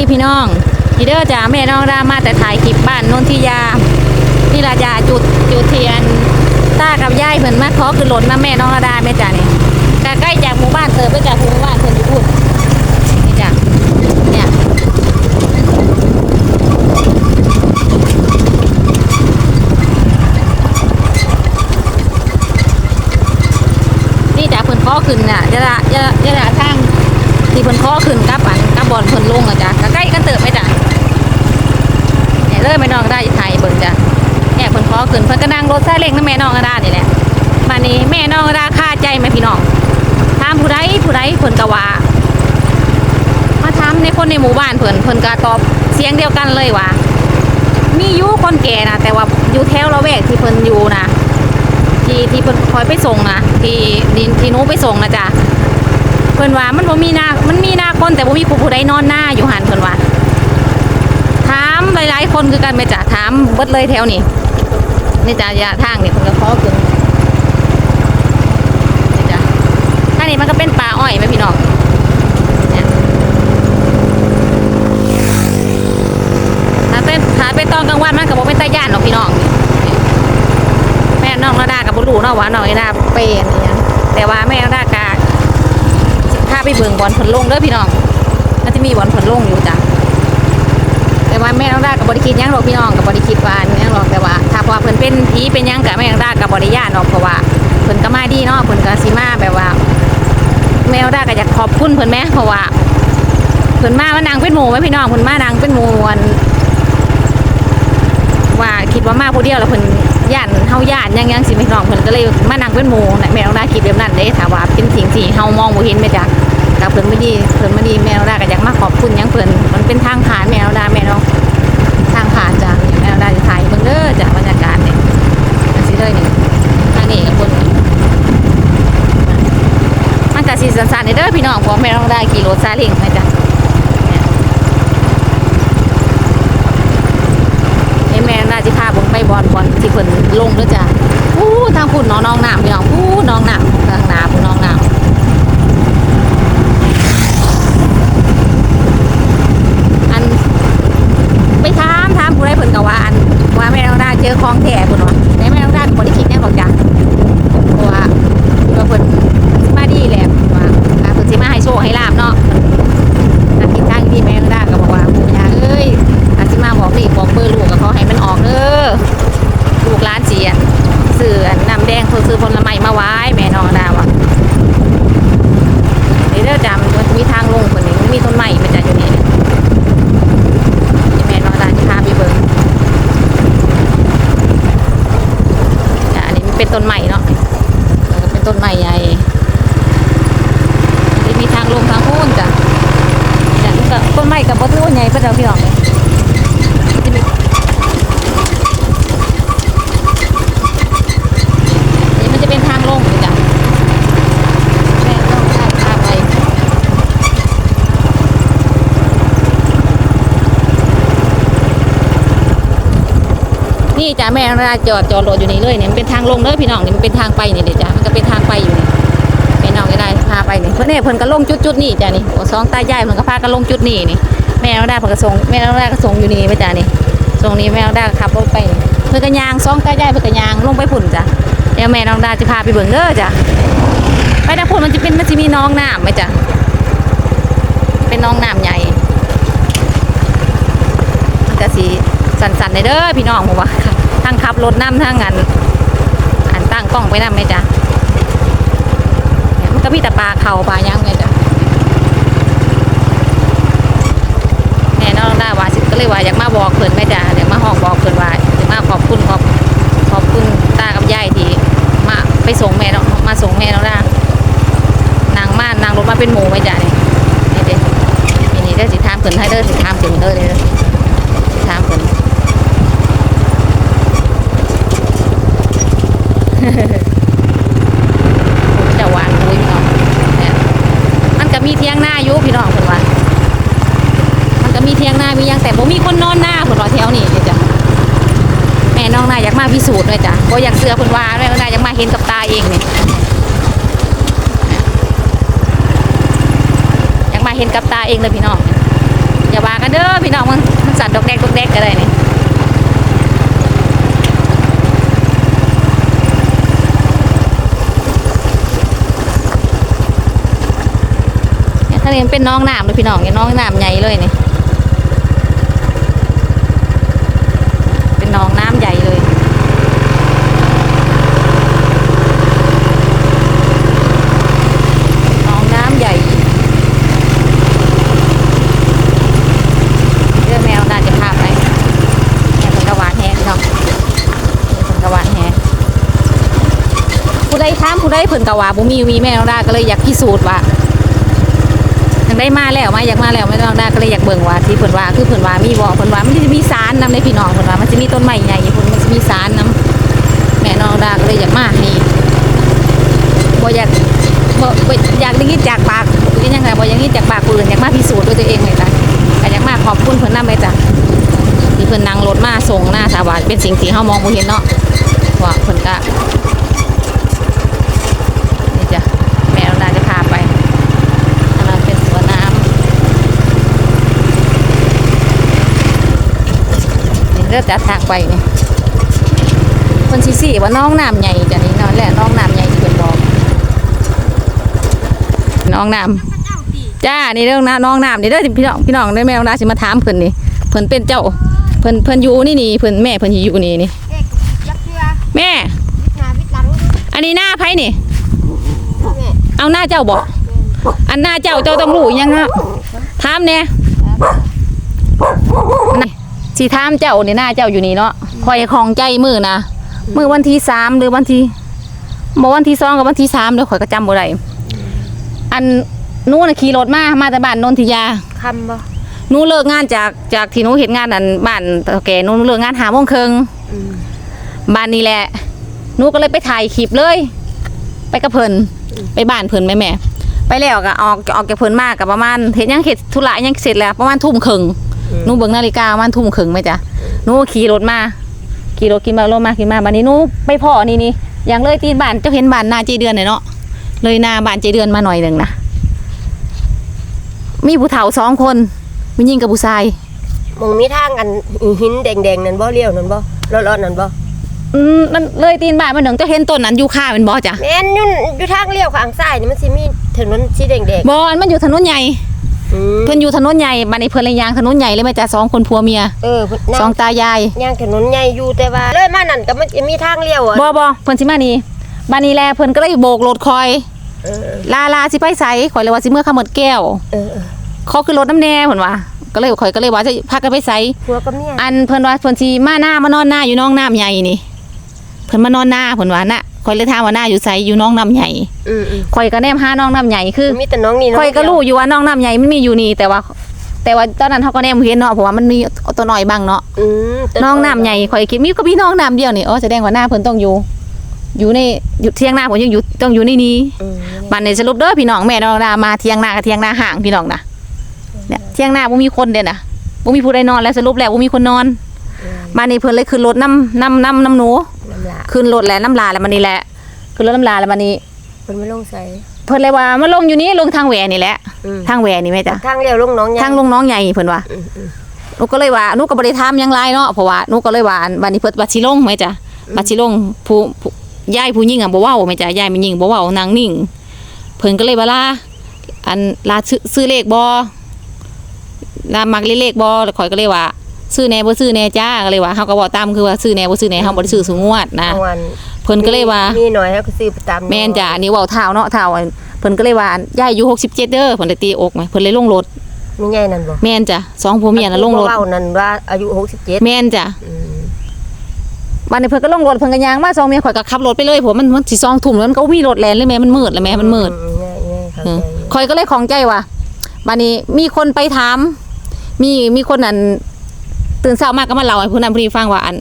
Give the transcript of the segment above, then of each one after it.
ดีพี่น้องพี่เด้อจ้าแม่น้องรามาแต่ถ่ายคลิปบ้านนนทิยานี่ราจาจุดจุดเทียนตากับยายเพิ่นมาขอขึ้นรถนะแม่น้องระดาแม่จ้านี่ก็ใกล้จากหมู่บ้านเธอไปจากหมู่บ้านเธออยู่พูดนี่จ้ะเนี่ยนี่จ้ะเพิ่นขอขึ้นน่ะยะละยะละยะทางที่เพิ่นขอขึ้นกับอัน บอลเพิ่นลงอะจ้ะก็ใกล้กันเติบไปจ้ะเนี่ยเลยแม่น้องได้ไทยเบิ่งจ้ะเนี่ยเพิ่นขอขึ้นเพิ่นก็นั่งรถซาเล้งนำแม่น้องก็ได้นี่แหละมานี้แม่น้องก็ได้ค่าใจไหมพี่น้องถามผู้ใดผู้ใดเพิ่นก็ว่ามาถามในคนในหมู่บ้านเพิ่นเพิ่นก็ตอบเสียงเดียวกันเลยว่ามีอยู่คนแก่นะแต่ว่าอยู่แถวละแวกที่เพิ่นอยู่นะที่ที่เพิ่นคอยไปส่งนะที่ดินที่นู้ไปส่งนะจ้ะ พิ่นว่ามันบ่มีนา มันมีนาคนแต่บ่มีผู้ผู้ใดนอนหน้าอยู่หันเพิ่นว่าถามหลายๆคนคือกันแม่จ้ะถามเบิดเลยแถวนี้นี่จ้ะระยะทางนี่เพิ่นก็ขอขึ้นนี่จ้ะทานี้มันก็เป็นป่าอ้อยไหมพี่น้องถ้าเป็นถ้าไปตอนกลางวันมันก็บ่เป็นตาย่านหรอกพี่น้อง แม่น้องระดากับบ่รู้เนาะว่าน้องระดาเป็นอีหยังแต่ว่าแม่ระดากาาไปเบิ่งบอลผลลงเด้อพี่น้องมันจะมีบอลผลลงอยู่จ้ะแต่ว่าแม่น้องดากับบริคิดยังหรอกพี่น้องกับบริคิดว่านหยังหรอกแต่ว่า ถ้าว่าเพิ่นเป็นผีเป็นยังกับแม่น้องดากับบริญาณหรอกเพราะว่าเพิ่นก็มาดีเนาะเพิ่นก็สิมาแบบว่า แม่น้องดาก็อยากขอบคุณเพิ่นแหมเพราะว่าเพิ่นมามานั่งเป็นหมูไว้พี่น้องเพิ่นมานั่งเป็นหมู่อันว่าคิดว่ามาผู้เดียวแล้วเพิ่นย่านเฮาย่านยังยังสิพี่น้องเพิ่นก็เลยมานั่งเป็นหมู่แม่น้องดาคิดแบบนั้นเด้ถ้าว่าเป็นสิ่งที่เฮามองบ่เห็นแม่จ้ะ กับเพิ่นไม่ดีเพิ่นไม่ดีแมวดาก็อยากมาขอบคุณยังเพิ่นมันเป็นทางผ่านแมวดาแม่เนาะทางผ่านจ้ะแมวดาจะถ่ายเบิ่งเด้อจ้ะบรรยากาศเนี่ยมันสิเลยนี่ทางนี้กับคนมันก็สิสั่นๆนี่เด้อพี่น้องเพราะแม่น้องดาขี่รถซาเล้งนะจ้ะเนี่ยเอ้แม่น่าสิพาผมไปบอลบอลที่เพิ่นลงด้อจ้ะอู้ทางพุ่นเนาะน้องน้ำพี่น้องอู้น้องน้ำทางน้ำพุ่นน้องน้ำ อันไปถามถามผู้ใดเพิ่นก็ว่าอันว่าแม่น้องดาเจอของแท้เพิ่นว่าแต่แม่น้องดาก็บ่ได้คิดหยังหรอกจ้ะเพราะว่าก็เพิ่นมาดีแหละว่าอ่าเพิ่นสิมาให้โชคให้ลาบเนาะถ้าคิดทางดีแม่น้องดาก็บอกว่าปู่ย่าเอ้ยถ้าสิมาบอกเลขบอกเบอร์ลูกก็ขอให้มันออกเด้อลูกหลานเสียซื้ออันน้ำแดงเพิ่นซื้อผลไม้มาไว้แม่น้องดาว่านี่เด้อจ้ะมันจะมีทางลงเพิ่นนี่มันมีต้นไม้มันจะอยู่นี่ แม่น้องดาที่พาไปเบิ่งจ้ะอันนี้มันเป็นต้นใหม่เนาะแล้วก็เป็นต้นใหม่ใหญ่ที่มีทางลงทางพูนจ้ะจ้ะมัน ก็ต้นใหม่กับต้นใหญ่เพื่นเราพี่น้องเลยจะมีอันนี้มันจะเป็นทางลงจ้ะแม่น้องดาพาไปนี่จ้ะแม่ราจอดจอดรถอยู่นี่เลยเนี่ยมันเป็นทางลงเลยพี่น้องนี่มันเป็นทางไปนี่เดี๋ยวจ้ะมันก็เป็นทางไปอยู่นี่ น้องก็ได้พาไปนี่เพื่อนเนี่ยเพิ่นก็ลงจุดจุดๆนี่จ้ะนี่โอ้สองตายายเพิ่นก็พากันลงจุดนี่นี่แม่เราได้เพิ่นก็ส่งแม่เราได้ก็ส่งอยู่นี่ไปจ้ะนี่ส่งนี่แม่เราได้ขับรถไป เพิ่อนก็ยางสองตายายเพิ่อนก็ยางลงไปพุ่นจ้ะเดี๋ยวแม่น้องดาจะพาไปเบิ่งเด้อจ้ะไปทางพุ่นมันจะเป็นมันจะมีน้องน้ำไหมจ้ะเป็นน้องน้ำใหญ่มันก็สีสันๆในเด้อพี่น้องผมว่าทั้งขับรถน้ำทั้งอันอันตั้งกล้องไปน้ำไหมจ๊ะ ก็มีแต่ปลาเขาปลาย่างไงจ๊ะแน่นอนได้ว่าสิก็เลยว่าอยากมาบอกเพิ่นไหมจ๊ะอยากมาห้องบอกเพิ่นว่าอยากมาขอบคุณขอบขอบคุณตากับยายที่มาไปส่งแม่เนาะมาส่งแม่เนาะได้นางมานางรถมาเป็นหมูไหมจ๊ะนี่นี่เด้นี่นี่เด้อสิถามเพิ่นให้เด้อสิถามเพิ่นเด้อเด้อถามเพิ่นผมจะหวานคุยพี่น้องเนี่ย มีเทียงหน้าอยู่พี่น้องเพิ่นว่ามันก็มีเทียงหน้ามียังแต่บ่มีคนนอนหน้าเพิ่นว่าแถวนี้เด้อจ้ะแม่น้องนายอยากมาพิสูจน์ด้วยจ้ะบ่อยากเสือเพิ่นว่าแม่น้องนายอยากมาเห็นกับตาเองนี่อยากมาเห็นกับตาเองเลยพี่น้องอย่าว่ากันเด้อพี่น้องมันมันสั่นดอกแดกดอกแดกก็ได้นี่ นี่ยทะเป็นน้องน้ำเลยพี่น้องเนี่ยน้องน้ำใหญ่เลยนี่เป็นน้องน้ำใหญ่เลยน้องน้ำใหญ่เรื่องแมวน่าจะพาไปแม่เป็นกระวานแฮพี่น้องนี่เป็นกระวานแฮผู้ใดถามผู้ใดเพิ่นกะว่าบ่มีมีแม่น้องดาก็เลยอยากพิสูจน์ว่า ได้มาแล้วมาอยากมาแล้วแม่น้องดาก็เลยอยากเบิ่งว่าที่เพิ่นว่าคือเพิ่นว่ามีบ่เพิ่นว่ามันจะมีสารนำในพี่น้องเพิ่นว่ามันจะมีต้นไม้ใหญ่เพิ่นมันจะมีสารนำแม่น้องดาก็เลยอยากมานี่บ่อยากบ่อยากได้ยินจากปากยังไงบ่อยากได้ยินจากปากคนอื่นอยากมาพิสูจน์ด้วยตัวเองเลยจ้ะก็อยากมาขอบคุณเพิ่นนำเลยจ้ะที่เพิ่นนั่งรถมาส่งหน้าสาวาเป็นสิ่งที่เฮามองบ่เห็นเนาะว่าเพิ่นก็นี่จ้ะแม่เราน่าจะพาไปอันนั้นเป็นสวนน้ำ นี่เริ่มจะทางไปนี่เพิ่นสิสิว่าน้องน้ำใหญ่จ้ะนี่เนาะแหละน้องน้ำใหญ่ที่เพิ่นบอกน้องน้ำจ้านี่เรื่องนะน้องน้ำนี่เด้อพี่น้องพี่น้องได้แม่น้องน้ำสิมาถามเพิ่นนี่เพิ่นเป็นเจ้าเพิ่นเพิ่นอยู่นี่นี่เพิ่นแม่เพิ่นสิอยู่นี่นี่เอกยักษ์เชือแม่วิทนาวิทหลังอันนี้หน้าไผนี่แม่เอาหน้าเจ้าบอกอันหน้าเจ้าเจ้าต้องรู้ยังนะถามเนี่ยนี่ สิถามเจ้านี่หน้าเจ้าอยู่นี่เนาะคอยของใจมือนะมือวันที่สามหรือวันที่บอกวันที่สองกับวันที่สามเดี๋ยวข่อยก็จำบ่ได้อันนู้นน่ะขี่รถมามาแต่บ้านนนทิยาคำบ่หนูเลิกงานจากจากที่หนูเห็นงานอันบ้านตะแกหนูเลิกงานหาโมงครึ่งอืมบ้านนี้แหละหนูก็เลยไปถ่ายคลิปเลย ไปกับเพิ่นไปบ้านเพิ่นแม่แม่ไปแล้วก็ออกออกจากเพิ่นมากกับประมาณเห็นยังเห็ดธุระยังเสร็จแล้วประมาณทุ่มครึ่ง หนูเบิ่งนาฬิกาประมาณทุ่มครึ่งไหมจ๊ะหนูขี่รถมาขี่รถกินมารถมาขี่มาบ้านนี้หนูไปพ่อนี่นี่อย่างเลยตีนบ้านเจ้าเห็นบ้านนาเจเดือนเลยเนาะเลยนาบ้านเจเดือนมาหน่อยหนึ่งนะมีผู้เฒ่าสองคนมียิงกับผู้ชายมึงมีทางอันหินแดงๆนั่นบ่เลี้ยวนั่นบ่รอดๆนั่นบ่อืมมันเลยตีนบ้านมันหนึ่งเจ้าเห็นต้นนั้นอยู่ค่าเป็นบอจ้ะแม่นอยู่อยู่ทางเลี้ยวข้างซ้ายนี่มันสิมีถนนสีแดงบอมันอยู่ถนนใหญ่ๆอืม เพิ่นอยู่ถนนใหญ่บัดนี้เพิ่นเลยยางถนนใหญ่เลยแม่จ้ะสองคนผัวเมียเออเพิ่นสนั่องงตายายย่างถนนใหญ่อยู่แต่ว่าเลยมานั่นก็มันจะมีทางเลี้ยวอะบอบอเพิ่นสิมานี่บัดนี้แลเพิ่นก็เลยโบกรถคอยเออลาลาสิไปไสข่อยเลยว่าสิเมื่อขมดแก้วเออเออขอขึ้นรถน้ำแน่เพิ่นว่าก็เลยข่อยก็เลยว่าจะพากันไปไสผัวกับเมียอันเพิ่นว่าเพิ่นสิมาหน้ามานอนหน้าอยู่น้องน้ำใหญ่นี่ เพิ่นมานอนหน้าเพิ่นว่าน่ะข่ อยเลยถามว่าหน้าอยู่ไสอยู่น้องน้ำใหญ่อืมอืมข่อยก็แนมหาน้องน้ำใหญ่คือมีแต่น้องนี่น้องข่อยก็รู้อยู่ว่าน้องน้ำใหญ่มันมีอยู่นี่แต่ว่า แต่ว่าตอนนั้นเขาก็แนมเห็นเนาะเพราะว่ามันมีตัวน้อยบ้างเนาะอืมแต่น้องน้ำใหญ่ข่อยคิดมีก็พี่น้องน้ำเดียวนี่อ๋อแสดงว่าหน้าเพิ่นต้องอยู่ อยู่ในอยู่เที่ยงหน้าผมยังอยู่ต้องอยู่ในนี้อืมบัดนี้สรุปเด้อพี่น้องแม่น้องดามาเที่ยงหน้ากับเที่ยงหน้าห่างพี่น้องนะเนี่ยเที่ยงหน้าบ่มีคนเด่นน่ะบ่มีผู้ใดนอนแล้วสรุปแล้วบ่มีคนนอนมานี่เพิ่นเลยขึ้นรถน้ำน้ำน้ำน้ำหนู น้ำลาขึ้นรถแล้วน้ำลาแล้วมันนี่แหละ ขึ้นรถน้ำลาแล้วมันนี่เพิ่นไม่ลงใส่ เพิ่นเลยว่ามาลงอยู่นี่ลงทางแหวนนี่แหละ อืม ทางแหวนนี่แม่จ้ะทางเลี้ยวลงน้องใหญ่ทางลงน้องใหญ่เพิ่นว่าอืมอืม หนูก็เลยว่าหนูก็บ่ได้ถามหยังหลายเนาะเพราะว่าหนูก็เลยว่าอันบัดนี้เพิ่นบัดสิลงไหมจ้ะบัดสิลงผู้ผู้ยายผู้หญิงอะบ่เว้าแม่จ้ะยายมันหญิงบ่เว้านางนิ่ง เพิ่นก็เลยว่าลาอันลาซื้อซื้อเลขบ่ลามักเลขบ่แล้วข่อยก็เลยว่า ซื้อแหน่บ่ซื้อแหน่จ้าก็เลยว่าเฮาก็เว้าตามคือว่าซื้อแหน่บ่ซื้อแหน่เฮาบ่ได้ซื้อสูงวดนะรางวัล เพิ่นก็เลยว่ามีหน่อยแล้วก็ซื้อไปตามแม่นจ้ะอันนี้เว้าเท้าเนาะเท้าอันเพิ่นก็เลยว่าอันยายอายุ67เด้อเพิ่นเลยตีอกไหมเพิ่นเลยลงรถมีใหญ่นั่นบ่แม่นจ้ะสองผัวเมียน่ะลงรถเว้านั่นว่าอายุ67แม่นจ้ะอืมวันนี้เพิ่นก็ลงรถเพิ่นก็ย่างมาสองเมียข่อยก็ขับรถไปเลยเพราะมันมันสิซองทุ่มแล้วมันก็บ่มีรถแล่นเลยแม่มันมืดแล้วแม่มันมืดอืง่ายๆเข้าอืมใจอยู่ข่อยก็เลยของใจว่าวันนี้มีคนไปถาม มีมีคนอันตื่นเช้ามาก็มาเล่าให้ผู้นั้นผู้นี้ฟังว่าอัน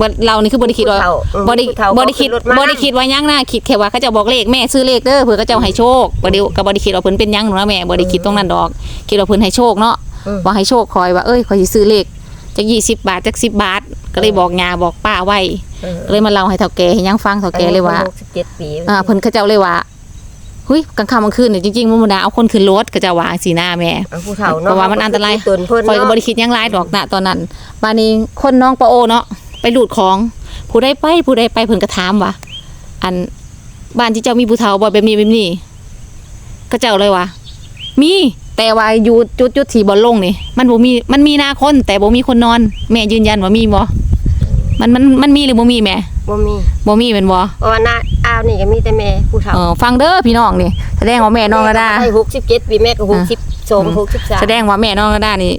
บ่เรานี่คือบ่ได้คิดว่าผู้เฒ่อืมบ่ได้ผู้เฒ่าบ่ได้คิดเขาขึ้นรถมา บ่ได้คิดว่าหยังนะคิดแค่ว่าเขาจะบอกเลขแม่ซื้อเลขเด้อเผื่อเขาเจ้าให้โชคบ่ได้ก็บ่ได้คิดว่าเพิ่นเป็นหยังหนูนะแม่บ่ได้คิดตรงนั้นดอก คิดว่าเพิ่นให้โชคเนาะอืม ว่าให้โชคคอยว่าเอ้ยคอยสิซื้อเลขจัก20 บาทจัก10 บาท ก็เลยบอกยาบอกป้าไว้เออเลยมาเล่าให้เฒ่าแก่ให้ยังฟังเฒ่าแก่เลยว่าอันนี้พิ่น67ปีอ่าเพิ่นเขาเจ้าเลยว่าเฮ้ยกลางค่ำกลางคืนเนี่ยจริงๆมันบ่ได้เอาคนขึ้นรถก็จะวางสีหน้าแม่ เอาผู้เฒ่าเพเนาะราะว่ามันอันตราย ตนเพิ่นคอยก็เนาะบ่ได้คิดหยังหลายดอกณตอนนั้นบานี้คนน้องปะโอเนาะ ไปหลุดของผู้ใดไปผู้ใดไปเพิ่นก็ถามว่าอันบ้านที่เจ้ามีผู้เฒ่าบ่แบบนี้แบบนี้ก็เจ้าเลยว่ามีแต่ว่าอยู่จุดจุดที่บ่ลงนี่มันบ่มีมันมีหน้าคน แต่บ่มีคนนอน แม่ยืนยันว่ามีบ่มันมันมันมีหรือบ่มีแม่บ่มีบ่มีแม่นบ่เพราะว่าหน้าอ้าวนี่ก็มีแต่แม่ผู้เฒ่าเออฟังเด้อพี่น้องนี่แสดงว่าแม่น้องระดาให้67ปีแม่ก็62 63แสดงว่าแม่น้องระดานี่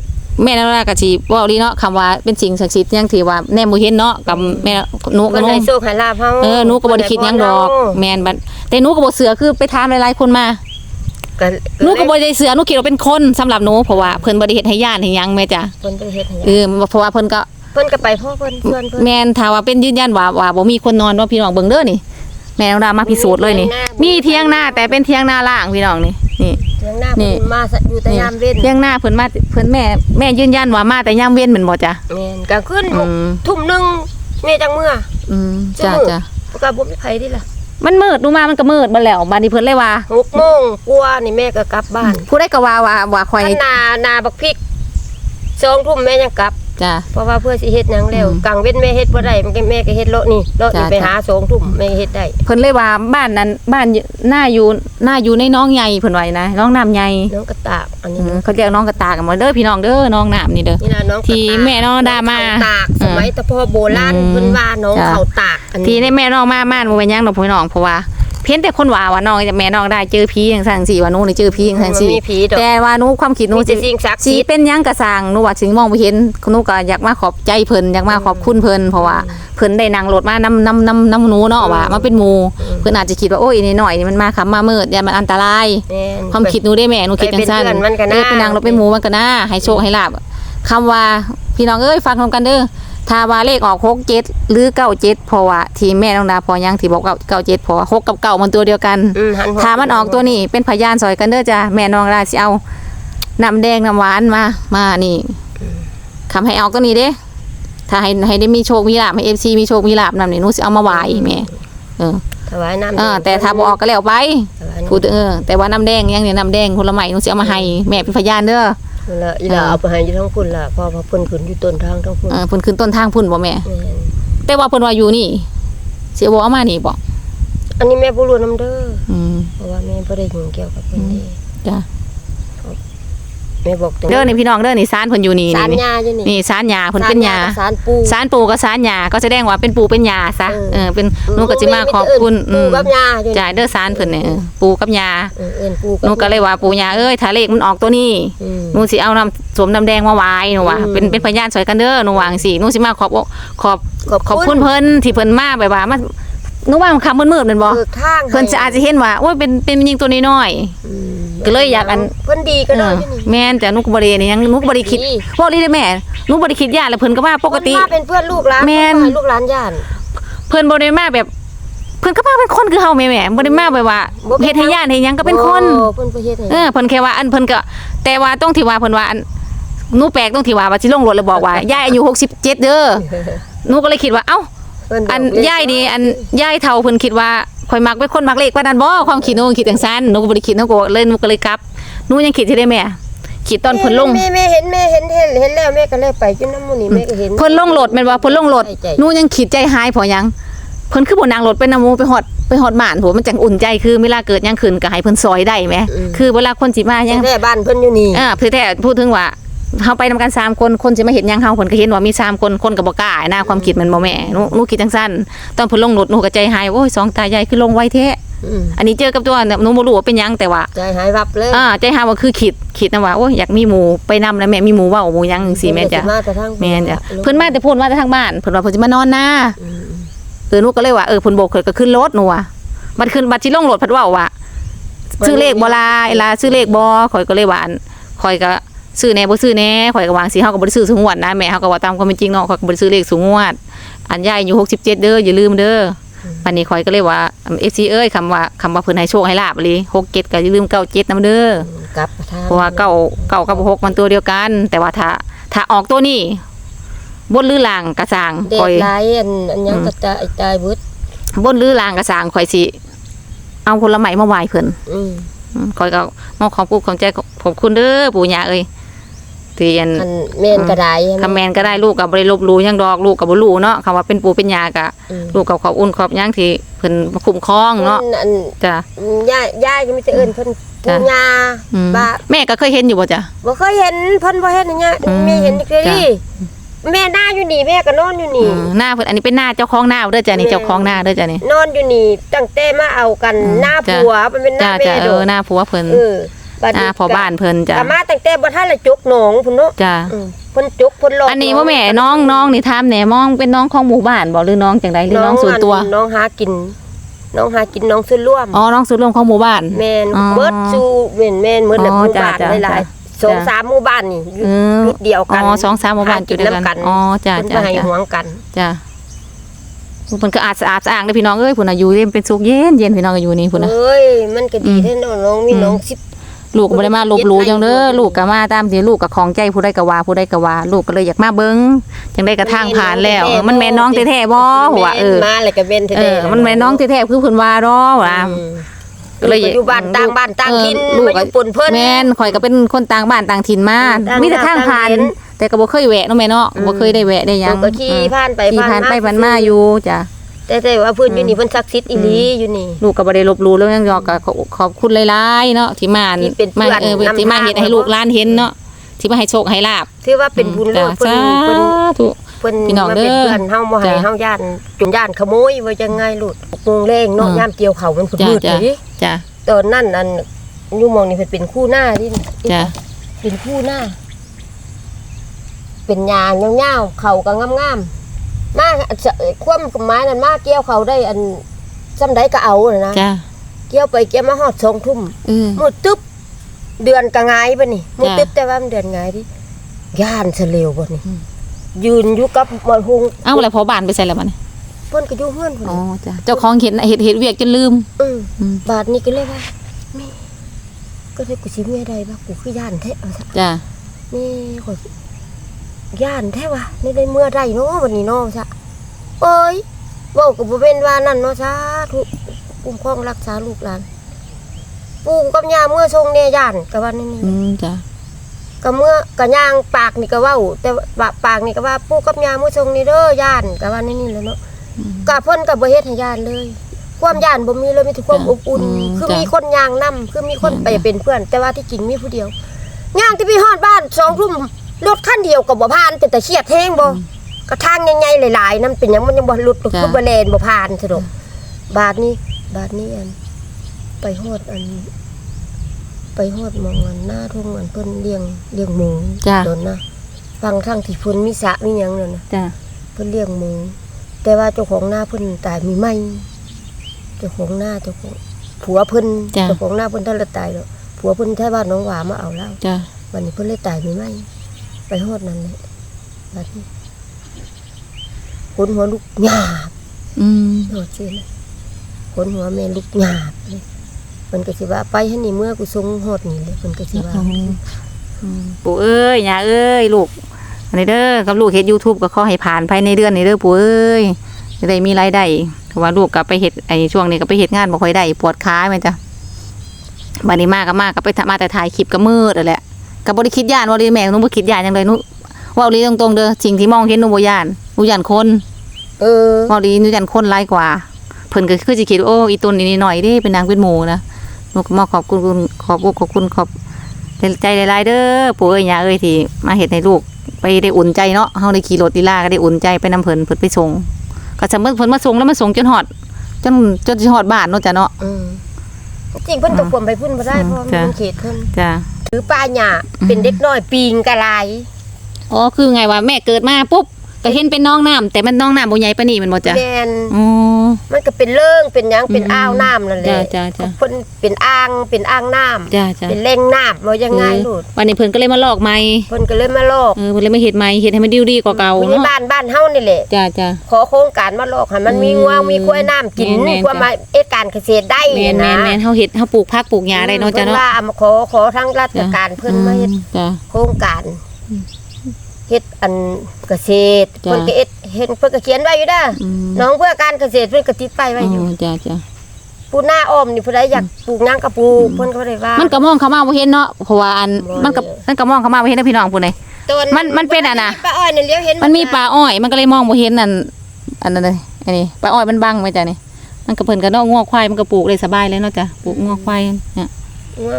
แม่น้องระดาก็สิเว้าดีเนาะคำว่าเป็นสิ่งศักดิ์สิทธิ์อย่างที่ว่าแน่บ่เห็นเนาะกับแม่หนูกัเพิ่บนน้อให้งโชคให้ลาภเฮาเออหนูก็บ่ได้คิดหยังดอกแม่นบัดแต่หนูก็บ่เสือคือไปถามหลายๆคนมาก็หนูก็บ่ได้เสือหนูคิดว่าเป็นคนสำหรับหนูเพราะว่าเพิ่นบ่ได้เฮ็ดให้ย่านให้หยังแม่จ้ะเพิ่นไปเฮ็ดให้เออเพราะว่าเพิ่นก็เพิ่นก็ไปพ่อเพิ่นเพื่อนเพิ่น แม่นถ้าว่าเป็นยืนยันว่าว่าบ่มีคนนอนว่าพี่น้องเบิ่งเด้อนี่ แม่น้องดามาพิสูจน์เลยนี่ มีเทียงหน้าแต่เป็นเทียงหน้าล่างพี่น้องนี่ นี่เถียงหน้านี่ เพิ่นมาซะอยู่แต่ยามเว้นเทียงหน้าเพิ่นมาเพิ่นแม่ แม่ยืนยันว่ามาแต่ยามเว้นแม่นบ่จ้ะ แม่นกลางคืนอืม ทุ่มหนึงแม่จังเมื่ออืมจ้ะจ้ะก็บ่มีไผดิล่ะมันมืดหนูมามันก็มืดมาแล้วบัดนี้เพิ่นเลยว่า6โมงกว่านี่แม่ก็กลับบ้านผู้ใดก็ว่าว่าว่าข่อยถ้านานาบักพริกสองทุ่มแม่ยังกลับ จ้ะ เพราะว่าเพื่อสิเฮ็ดหยังแล้วอืม กลางเว้นแม่เฮ็ดบ่ได้มันก็แม่ก็เฮ็ดเลาะนี่เลาะนี่จ้ะไปจ้ะหาสองทุ่มแม่เฮ็ดได้ เพิ่นเลยว่าบ้านนั้นบ้านหน้าอยู่หน้าอยู่ในน้องใหญ่เพิ่นว่านะน้องน้ำใหญ่น้องกระตากอันนี้อืมเขาเรียกน้องกระตากันมาเด้อพี่น้องเด้อน้องน้ำนี่เด้อ นี่ล่ะน้องกระตากที่แม่น้องดามาน้องเขตากสมัยแตะพ่อโบราณอืมเพิ่นว่าน้องจ้ะ เขาตากอันทีนี้ ในแม่น้องมาม่านบ่เป็นหยังดอกพี่น้องเพราะว่า เพี้ยนแต่คนว่าว่าน้องแม่น้องได้เจอผีจังซั่นสิว่าหนูนี่เจอผีจังซั่นสิมันมีผีดอกแต่ว่าหนูความคิดหนูมีสิแต่สิ่งศักดิ์สิสิทธิ์เป็นหยังกะสร้างหนูว่าสิมองบ่เห็นหนูก็อยากมาขอบใจเพิ่นอยากมาขอบคุณเพิ่นเพราะว่าเพิ่นได้นั่งรถมานำนำนำนำหนูเนาะว่ามาเป็นหมู่เพิ่นอาจจะคิดว่าโอ้ยนี่น้อยนี่มันมาคํมามืดอย่ามันอันตราย แม่น ความคิดหนูได้แม่หนูคิดจังซั่นไปเป็นเพื่อนมันก็น่า เออเป็นนางเราเป็นหมูมันก็น่าให้โชคให้ลาบคำว่าพี่น้องเอ้ยฟังพร้อมกันเด้อ ถ้าว่าเลขออกหกเจ็ดหรือเก้าเจ็ดเพราะว่าที่แม่น้องดาพอยังที่บอกเก้าเก้าเจ็ดเพราะว่าหกกับเก้ามันตัวเดียวกัน อืหัหัว ถ้ามันออกตัวนี้เป็นพยานสอยกันเด้อจ้ะแม่น้องดาสิเอาน้ำแดงน้ำหวานมามานี่คำให้ออกตัวนี้เด้ถ้าให้ให้ได้มีโชคมีลาบให้เอฟซีมีโชคมีลาบนำนี่หนูสิเอามาไหวแม่เออถวายน้ำเออ แต่ถ้าบออกก็แล้วไป ถวายน้ำ พูดเออแต่ว่าน้ำแดงยังเนี่ยน้ำแดงผลไม้หนูสิเอามาให้แม่เป็นพยานเด้อ นั่นล่ะอีหลาเออเอาไปให้อยู่ทั้งพุ่นล่ะเพอพอเพิ่นขึ้นอยู่ต้นทางทั้งพุ่นเออเพิ่นขึ้นต้นทางพุ่นบ่แม่ แม่นแต่ว่าเพิ่นว่าอยู่นี่สิบ่เอามานี่บ่อันนี้แม่บ่รู้นํเด้ออืมเพราะว่าแม่บ่ได้ยุ่งเกี่ยวกับเพิ่นเด้จ้ะ แม่บอกจังเด้อนี่พี่น้องเด้อนี่ศาลเพิ่นอยู่นี่สารนี่ยาอยู่นี่นี่ศาลยาเพิ่นเป็นยาสารปูศาลปู่กับศาลยาก็แสดงว่าเป็นปู่เป็นยาซะเออเออเป็นหนูก็สิมาขอบคุณปูมกับยาอยู่นี่จ่ายเด้อศาลเพิ่นเนี่ยเออปู่กับยาเออเอิ้นปูกับหนูก็เลยว่าปู่ยาเอ้ยถ้าเลขมันออกตัวนี้ อืม หนูสิเอาน้ำสวมน้ำแดงมาไหว้หนูว่าอืมเป็นเป็นพยานสวยกันเด้อหนูว่าจังซี่หนูสิมาขอบขอบขอบขอบคุณเพิ่นที่เพิ่นมาแบบว่ามาหนูว่ามันคำมืดๆแม่นบ่เบิกทางให้เพิ่นจะอาจจะเห็นว่าโอ้ยเป็นเป็นยิงตัวน้อยอืม ก็เลยอยากอันเพิ่นดีๆก็เอได้ออยู่นี่ แม่นแต่หนูก็บ่ได้นี่ยังหนูก็บ่ได้คิดดี ว่าลีได้แม่หนูบ่ได้คิดย่านแล้วเพิ่นก็มาปกติ เพิ่นมาเป็นเพื่อนลูกหลานแม่น เพิ่ให้ลูกหลานย่าน เพิ่นบ่ได้มาแบบ เพิ่นก็มาเป็นคนคือเฮาแม่แม่บ่ได้มาแบบว่าบ่เป็น เฮ็ดให้ย่านให้หยังก็เป็นคน โอ้เพิ่นบ่เฮ็ดให้เออเพิ่นแค่ว่าอันเพิ่นก็แต่ว่าต้องที่ว่าเพิ่นว่าอันหนูแปลกต้องที่ว่าว่าสิลงรถแล้วบอกว่ายายอายุ67เด้อหนูก็เลยคิดว่าเอ้า เพิ่บกอันเลข ยายนี่อันยายเฒ่าเพิ่นคิดว่า ข่อยมักเป็นคนมักเลขว่านั้นบ่ความคิดหนูคิดจังซั่นหนูก็บ่ได้คิดหนูก็เลยหนูก็เลยกลับหนูยังคิดที่ได้แม่คิดตอนเพิ่นลงแม่แม่เห็นแม่เห็นเห็นเห็นแล้วแม่ก็เลยไปอยู่น้ำหมูนี่แม่ก็เห็นเพิ่นลงรถแม่นว่าเพิ่นลงรถใจใจหนูยังคิดใจหายเพอหยังเพิ่นคือบ่นั่งรถไปนำหมู่ไปฮอดไปฮอดบ้านโหมันจังอุ่นใจคือเวลาเกิดหยังขึ้นก็ให้เพิ่นซอยได้แหม คือเวลาคนสิมาหยังแท้บ้านเพิ่นอยู่นี่อ่าคือแต่พูดถึงว่า เฮาไปนำกันสามคนคนสิมาเห็นหยังเฮาเพิ่นก็เห็นว่ามีสามคนคนก็บ่กล้านะความคิดมันบ่แม่หนูหนูคิดจังซั่นตอนเพิ่นลงรถหนูก็ใจหายโอ้ยสองตายายคือลงไวแท้อืมอันนี้เจอกับตัวเนี่ยหนูบ่รู้ว่าเป็นหยังแต่ว่า ใจหายวับเลยอ่าใจหายว่าคือคิดคิดนะว่าโอ้ยอยากมีหมู่ไปนำแล้วแม่มีหมู่เว้าหมู่หยังจังซี่แม่จ้ะเพิ่นก็สิมาแต่ทางแม่นจ้ะเพิ่นมาแต่พูดว่าแต่ทางบ้านเพิ่นว่าเพิ่นสิมานอนนา อืมเออหนูก็เลยว่าเออเพิ่นโบกเพิ่นก็ขึ้นรถหนูว่ะบัดขึ้นบัดสิลงรถเพิ่นเว้าว่าซื้อเลขบ่ลาเวลาซื้อเลขบ่ข่อยก็เลยว่าอันข่อยก็ ซื้อแหน่บ่ซื้อแหน่ข่อยก็วางสิเฮาก็บ่ได้ซื้อสูงงวดนะแม่เฮาก็ว่าตามความเป็นจริงเนาะข่อยก็บ่ได้ซื้อเลขสูงงวด อันยายอายู่67 เด้ออย่าลืมเด้อบัดนี้ข่อยก็เลยว่า FC เอ้ยคำว่าคำว่าเพิ่นให้โชคให้ลาบอีหลี67ก็อย่าลืม97นำเด้อ กลับทางเพราะว่าเก้าเก้ากับหกมันตัวเดียวกัน แต่ว่าถ้าถ้าออกตัวนี้บนหรือล่างกระสางเด็คกอย หลายอันอันยังอืม กระจายตายเบิดบนหรือล่างกระสางคอยสิเอาผลไม้มาไหว้เพิ่นอืม อืมคอยก็มอบขอบคุณของใจขอบคุณเด้อปู่ย่าเอ้ย ที่อันอันแม่นก็ได้คำแมนก็ได้ลูกกับบริลบหรู้ยังดอกลูกกับบ่รู้เนาะคำว่าเป็นปู่เป็นยากะอืมลูกกับขอบอุ่นขอบหยังที่เพิ่นมาคุ้มครองเนาะพิ่อันจ้ะย่าย่าก็มีแต่เอิ้นเพิ่นจ้ะปู่ย่าอืมบ้าแม่ก็เคยเห็นอยู่บ่จ้ะบ่เคยเห็นเพิ่นบ่เห็นอย่างเงี้ยอืมแม่เห็นจักเทื่อจ้ะดิแม่หน้าอยู่นี่แม่ก็นอนอยู่นี่อืมหน้าเพิ่นอันนี้เป็นหน้าเจ้าของหน้าเด้อจ้ะนี่แม่เจ้าของหน้าเด้อจ้ะนี่นอนอยู่นี่ตั้งแต่มาเอากันอืมหน้าจ้ะผัวมันเป็นหจ้ะน้าแม่จ้ะเอดออกหน้าผัวเพิ่นเออ บัดหน้าพ่อบ้านเพิ่นจ้ะก็มาตั้งแต่บ่ทันละจกหนองพุ่นเนาะจ้ะอืมเพิ่นจกเพิ่นหลอกอันนี้ว่าแม่น้องน้องนี่ถามแหน่มองเป็นน้องของหมู่บ้านบ่หรือน้องจังไดหรือน้องส่วนตัวน้องหากิน น้องหากินน้องส่วนร่วมอ๋อน้องส่วนรวมของหมู่บ้าน แม่นอ๋อเบิดสู่แม่นแม่นเหมือนในอ๋อหมู่จ้ะบ้านจ้ะหลายจ้ะๆสองสามหมู่บ้านนี่อยู่อืมจุดเดียวอ๋กันอสองสามหมู่บ้านจุดเดียวกันหาอ๋อจ้ะเพิ่นจ้ะบ่ให้จ้ะ หวงกัน จ้ะมันก็อาจสะอาดสะอ้างเลยพี่น้องเอ้ยพุ่นน่ะอยู่เย็นเป็นสุขเย็นเย็นพี่น้องก็อยู่นี่พุ่นน่ะเอ้ย มันก็ดีอืม แท้เนาะน้องมีอืมน้องสิบ ลูกก็บ่ได้มาลบหลู่จังเด้อลูกก็มาตามที่ลูกก็ของใจผู้ใดก็ว่าผู้ใดก็ว่า ลูกก็เลยอยากมาเบิ่งจังได้กระทางผ่านแล้วเออมันแม่นน้องแท้ๆบ่หัวาเออมาแล้วก็เว้นแท้เออๆมันแม่นน้องแท้ๆคือเพิ่นว่าดอว่าอืมก็เลยอยู่บ้านต่างบ้านต่างถิ่นเออลูกมาอยู่ปุ่นเพิ่นแม่นข่อยก็เป็นคนต่างบ้านต่างถิ่นมาต่างมีแต่ทางผ่านต่างเห็นแต่ก็บ่เคยแวะเนาะแม่เนาะอืมบ่เคยได้แวะได้หยัลูงกก็ขี่อืมผ่านไปขี่ผ่านไปผ่านมาอยู่จ้ะ แต่แต่ว่าเพิ่นอยู่นี่เพิ่นศักดิ์สิทธิ์อีหลีอยู่นี่ ลูกก็บ่ได้ลบหลู่เรื่องหยังดอกก็ขอขอบคุณหลายๆเนาะที่มาที่เป็นมาเพื่อนเออนำ ที่มาทางเฮ็ดให้ลูกหลานเห็นเนาะที่มาให้โชคให้ลาบถือว่าเป็นบุญโลจ้ะดเพิ่นสาเพิ่น ธุ เพิ่นพี่น้องมาเป็นเด้อเพื่อนเฮาบ่ให้จ้ะเฮาย่านจนย่านขโมยว่าจังไงลูกโมงแรงเนาะอืม ยามเกี่ยวเขามันก็จ้ะมืดจ้ะเลยดิจ้ะตอนนั้นอันอยู่หมองนี่เพิ่นเป็นคู่หน้าดิจ้ะเป็นคู่หน้า เป็นยางยาวๆเขาก็งามๆ มาจะความกับไม้นั่นมาเกี่ยวเขาได้อันซ้ำใดก็เอาน่ะนะจ้ะเกี่ยวไปเกี่ยวมาฮอด2ทุ่มเออ หมดตึ๊บเดือนก็งายบ่นี่หมดจ้ะตึ๊บแต่ว่ามันเดือนงายดิย่านเสลวบ่นี่อืม ยืนอยู่กับหมอนหุงเอ้าอะไรพอบ้านไปใส่แล้วมันเพิ่นก็อยู่เฮือนพุ่นอ๋อจ้ะเจ้าของเห็นเฮ็ดเฮ็ดเวียกจนลืมอืมอืมบาทนี้ก็เลยว่าแม่ก็เลยกูสิเมียใดว่ากูคือย่านแท้ว่าซะจ้ะนี่ข่อย ย่านแท้ว่ะนี่ได้เมื่อใดเนาะวันนี้เนาะซะเอ้ยเว้าก็บ่เป็นว่านั่นเนาะสาธุคุ้มครองรักษาลูกหลานปู่กับย่าเมื่อทรงแน่ย่านก็ว่านี่นี่อืมจ้ะก็เมื่อก็ย่างปากนี่ก็เว้า แต่ว่าปากนี่ก็ว่าปู่กับย่าเมื่อทรงนี่เด้อย่านก็ว่านี่นี่แหละเนาะอืมกะเพิ่นก็บ่เฮ็ดให้ย่านเลย ความย่านบ่มีเลยมีแต่ความจ้ะอบอุ่นอืมคือจ้ะมีคนย่างนํคือมีคนจ้ะไปเป็นเพื่อน แต่ว่าที่จริงมีผู้เดียวย่างที่พี่ฮอดบ้านสองทุ่ม รถคันเดียวก็บ่ผ่านแต่แต่เครียดแฮงบ่กระทางใหญ่ๆหลายๆนั่นเป็นหยังมันยังบ่หลุดจ้ะคือบ่แลนบ่ผ่านซะดอกบาทนี้ บาทนี้อัน ไปฮอดอัน ไปฮอดหมองอันหน้าทุ่งอันเพิ่นเลี้ยงเลี้ยงหมูจ้ะ โดนนะฟังทางที่เพิ่นมีสระมีหยังนั่นน่ะจ้ะเพิ่นเลี้ยงหมูแต่ว่าเจ้าของหน้าเพิ่นตายมีไหมเจ้าของหน้าเจ้าของผัวเพิ่นจ้ะ เจ้าของหน้าเพิ่นท่านละตายแล้วผัวเพิ่นแท้บ้านน้องหวามาเอาแล้วจ้ะวันนี้เพิ่นเลยตายมีไหม ไปฮอดนั่นเลยบัดนี้คนหัวลูกหยาบอืมโดดสินะคนหัวแม่ลูกหยาบเลยเพิ่นก็สิว่าไปให้นี่เมื่อกูทรงฮอดนี่เลยเพิ่นก็สิว่าอืมปู่เอ้ยย่าเอ้ยลูกอันนี้เด้อกับลูกเฮ็ด YouTube ก็ขอให้ผ่านภายในเดือนนี้เด้อปู่เอ้ยจะได้มีรายได้เพราะว่าลูกก็ไปเฮ็ดไอ้ช่วงนี้ก็ไปเฮ็ดงานบ่ค่อยได้ปวดขาแม่นจ้ะบัดนี้มาก็มาก็ไปทำมาแต่ถ่ายคลิปก็มืดนั่นแหละ ก็บ่ได้คิดย่านว่าเลยแม่หนูบ่คิดย่านจังเลยหนูเว้าลีตรงๆเด้อสิ่งที่มองเห็นหนูบ่ย่านหนูย่านคนเออ เว้าลีหนูย่านคนหลายกว่าเพิ่นก็คือสิคิดว่าโอ้อีตุนนี่หน่อยเด้เป็นนางเป็นหมูนะหนูก็มาขอบคุณคุณขอบอกขอบคุณขอบใจหลายๆเด้อปู่เอ้ยย่าเอ้ยที่มาเฮ็ดให้ลูกไปได้อุ่นใจเนาะเฮาได้ขี่รถดีลาก็ได้อุ่นใจไปนำเพิ่นเพิ่นไปส่งก็สมมุติเพิ่นมาส่งแล้วมาส่งจนฮอดจนจนสิฮอดบ้านเนาะจ้ะเนาะ อืมจริงเพิ่นตกความไปพุ่นบ่ได้เพราะมันจ้ะ เป็นเขตเพิ่น จ้ะห รือป้าหญ้าเป็นเด็กน้อยปีงกะลาย อ๋อคือไงว่าแม่เกิดมาปุ๊บ ก็เห็นเป็นน้องน้ำแต่มันน้องน้ำบ่ใหญ่ปานนี้แมันบ่จ้ะแม่นอ๋อ มันก็เป็นเรื่องเป็นหยังเป็นอืมอ่าวน้ำนั่นแหละจ้ะจ้ะจ้ะ เพิ่นเป็นอ่างเป็นอ่างน้ำจ้ะจ้ะเป็นแหล่งน้ำว่ายังไงเออลูกวันนี้เพิ่นก็เลยมาลอกใหม่เพิ่นก็เลยมาลอกเออเพิ่นเลยมาเฮ็ดใหม่เฮ็ดให้มันดีดีกว่าเก่าผู้ใหญ่เนาะบ้านบ้านเฮานี่แหละ จ้ะจ้ะ ขอโครงการมาลอกให้มันมีอืมงวงมีกล้วยน้ำกินแม่นๆเพื่อมาเอ็ดการเกษตรได้แม่นแม่นะนแม่นเฮาเฮ็ดเฮาปลูกผักปลูกหญ้าได้เนาะจ้ะเพิ่นเนาะว่าเอามาขอขอทางราชการเพิ่นมาเฮ็ดอืจ้ะโครงการ เฮ็ดอันเกษตรจ้ะ เพิ่นก็เอ็ดเห็นเพิ่นก็เขียนไว้อยู่เด้อออืมน้องเพื่อการเกษตรเพิ่นก็ติดป้ายไว้อยู่อ๋อจ้ะจ้ะปูหน้าอ้อมนี่ผู้ใดอยากปลูกหยังก็ปลูกเพิ่นก็บ่ได้ว่า มันก็มองเข้ามาบ่เห็นเนาะเพราะว่าอันบ่มันก็เห็น มันก็มองเข้ามาบ่เห็นนะพี่น้องพุ่นเลยต้มันมันเป็นอะน่ะป้าอ้อยนั่นเลี้ยวเห็นมันมีปลาอ้อย มันก็เลยมองบ่เห็นอันอันนั้นเลยอันนี้ปลาอ้อยมันบังไว้จ้ะนี่มันก็เพิ่นก็เนาะงอกควายมันก็ปลูกได้สบายเลยเนาะจ้ะปลูกงอกควายเนี่ยงัว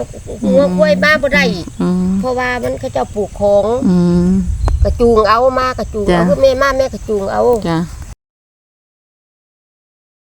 งัวกล้วยมาบ่ได้อืมเพราะว่ามันเขาเจ้าปลูกของ อืม กระจูงเอามากระจูงจ้ะเอาคือแม่มาแม่กระจูงเอา จ้ะ